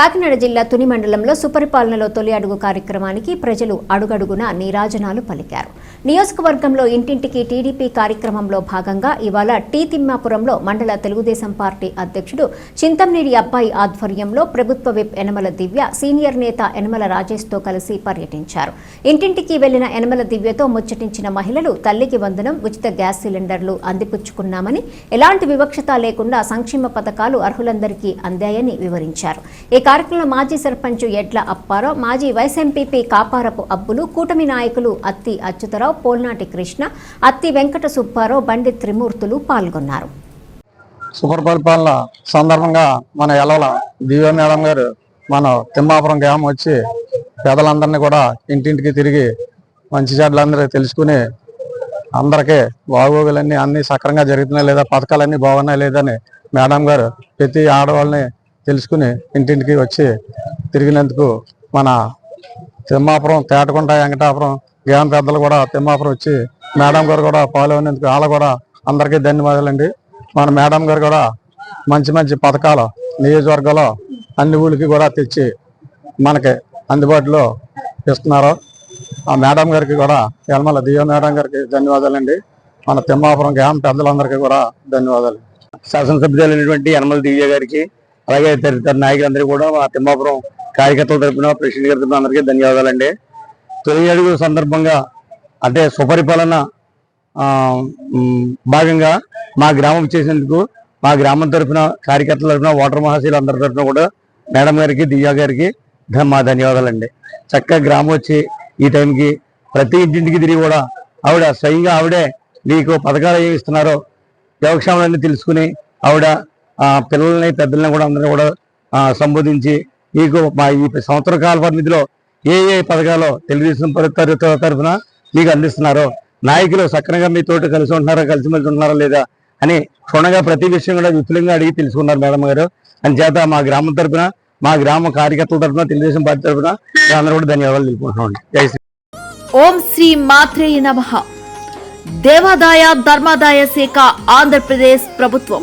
కాకినాడ జిల్లా తుని మండలంలో సుపరిపాలనలో తొలి అడుగు కార్యక్రమానికి ప్రజలు అడుగడుగున నీరాజనాలు పలికారు. నియోజకవర్గంలో ఇంటింటికి టీడీపీ కార్యక్రమంలో భాగంగా ఇవాళ టీ తిమ్మాపురంలో మండల తెలుగుదేశం పార్టీ అధ్యక్షుడు చింతంనేడి అబ్బాయి ఆధ్వర్యంలో ప్రభుత్వ విప్ యనమల దివ్య సీనియర్ నేత యనమల రాజేష్తో కలిసి పర్యటించారు. ఇంటింటికి వెళ్ళిన యనమల దివ్యతో ముచ్చటించిన మహిళలు తల్లికి వందనం ఉచిత గ్యాస్ సిలిండర్లు అందిపుచ్చుకున్నామని ఎలాంటి వివక్షత లేకుండా సంక్షేమ పథకాలు అర్హులందరికీ అందాయని వివరించారు. ఇక కార్యక్రమంలో మాజీ సర్పంచ్ ఎడ్ల అప్పారావు మాజీ వైస్ ఎంపీపీ కాపారపు అబ్బులు కూటమి నాయకులు అత్తి అచ్యుతరావు పోల్నాటి కృష్ణ అత్తి వెంకట సుబ్బారావు బండి త్రిమూర్తులు పాల్గొన్నారు. సూపర్ పరిపాలన సందర్భంగా మన ఎలవల దివ్య మేడం గారు మన తిమ్మాపురం గ్రామం వచ్చి పేదలందరినీ కూడా ఇంటింటికి తిరిగి మంచి చెడ్లందరూ తెలుసుకుని అందరికీ బాగోగులన్నీ అన్ని సక్రంగా జరుగుతున్నాయి లేదా పథకాలన్నీ బాగున్నాయి లేదని మేడం గారు ప్రతి ఆడవాళ్ళని తెలుసుకుని ఇంటింటికి వచ్చి తిరిగినందుకు మన తిమ్మాపురం తేటకుంట వెంకటాపురం గ్రామ పెద్దలు కూడా తిమ్మాపురం వచ్చి మేడం గారు కూడా పాల్గొనేందుకు వాళ్ళ కూడా అందరికీ ధన్యవాదాలండి. మన మేడం గారు కూడా మంచి మంచి పథకాలు నియోజకవర్గంలో అన్ని ఊళ్ళకి కూడా తెచ్చి మనకి అందుబాటులో ఇస్తున్నారు. ఆ మేడం గారికి కూడా యల్మల దియో మేడం గారికి ధన్యవాదాలండి. మన తిమ్మాపురం గ్రామ పెద్దలందరికీ కూడా ధన్యవాదాలు. శాసనసభ్యులైనటువంటి యనమల దివ్య గారికి అలాగే తదితర నాయకులందరికీ కూడా మా తిమ్మాపురం కార్యకర్తల తరపున ప్రెసిడెంట్ గారి తరపున అందరికీ ధన్యవాదాలండి. తొలి అడుగు సందర్భంగా అంటే సుపరిపాలన భాగంగా మా గ్రామం చేసినందుకు మా గ్రామం తరపున కార్యకర్తల తరపున ఓటర్ మహాశీలు అందరి తరపున కూడా మేడం గారికి దివ్య గారికి మా ధన్యవాదాలండి. చక్కగా గ్రామం వచ్చి ఈ టైంకి ప్రతి ఇంటింటికి తిరిగి కూడా ఆవిడ స్వయంగా ఆవిడే మీకు పథకాలు ఏమి ఇస్తున్నారో యోగక్షేమాలన్నీ తెలుసుకుని ఆవిడ పిల్లల్ని పెద్దల్ని కూడా అందరినీ కూడా సంబోధించి మీకు మా ఈ సంవత్సర కాల పరిమితిలో ఏ ఏ పథకాలు తెలుగుదేశం తరఫున మీకు అందిస్తున్నారో నాయకులు సక్రమంగా మీతోటి కలిసి ఉంటున్నారా కలిసిమెలిసి ఉంటున్నారా లేదా అని క్షుణ్ణంగా ప్రతి విషయం కూడా విపులంగా అడిగి తెలుసుకున్నారు మేడం గారు. అని చేత మా గ్రామం తరఫున మా గ్రామ కార్యకర్తల తరఫున తెలుగుదేశం పార్టీ తరఫున అందరూ కూడా ధన్యవాదాలు తెలుపుకుంటున్నాం జై శ్రీ ఓం శ్రీ మాత్రే నమ. దేవాదాయ ధర్మాదాయ శాఖ ఆంధ్రప్రదేశ్ ప్రభుత్వం.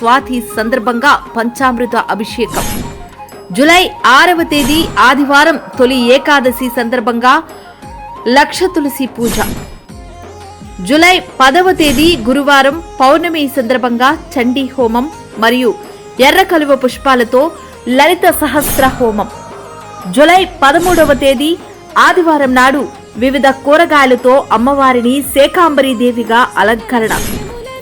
స్వాతి సందర్భంగా పంచామృత అభిషేకం. జులై ఆరవ తేదీ ఆదివారం తొలి ఏకాదశి సందర్భంగా లక్ష తులసి పూజ. జులై పదవ తేదీ గురువారం పౌర్ణమి సందర్భంగా చండీ హోమం మరియు ఎర్ర కలువ పుష్పాలతో లలిత సహస్ర హోమం. జులై పదమూడవ తేదీ ఆదివారం నాడు వివిధ కూరగాయలతో అమ్మవారిని శేకాంబరీ దేవిగా అలంకరణ.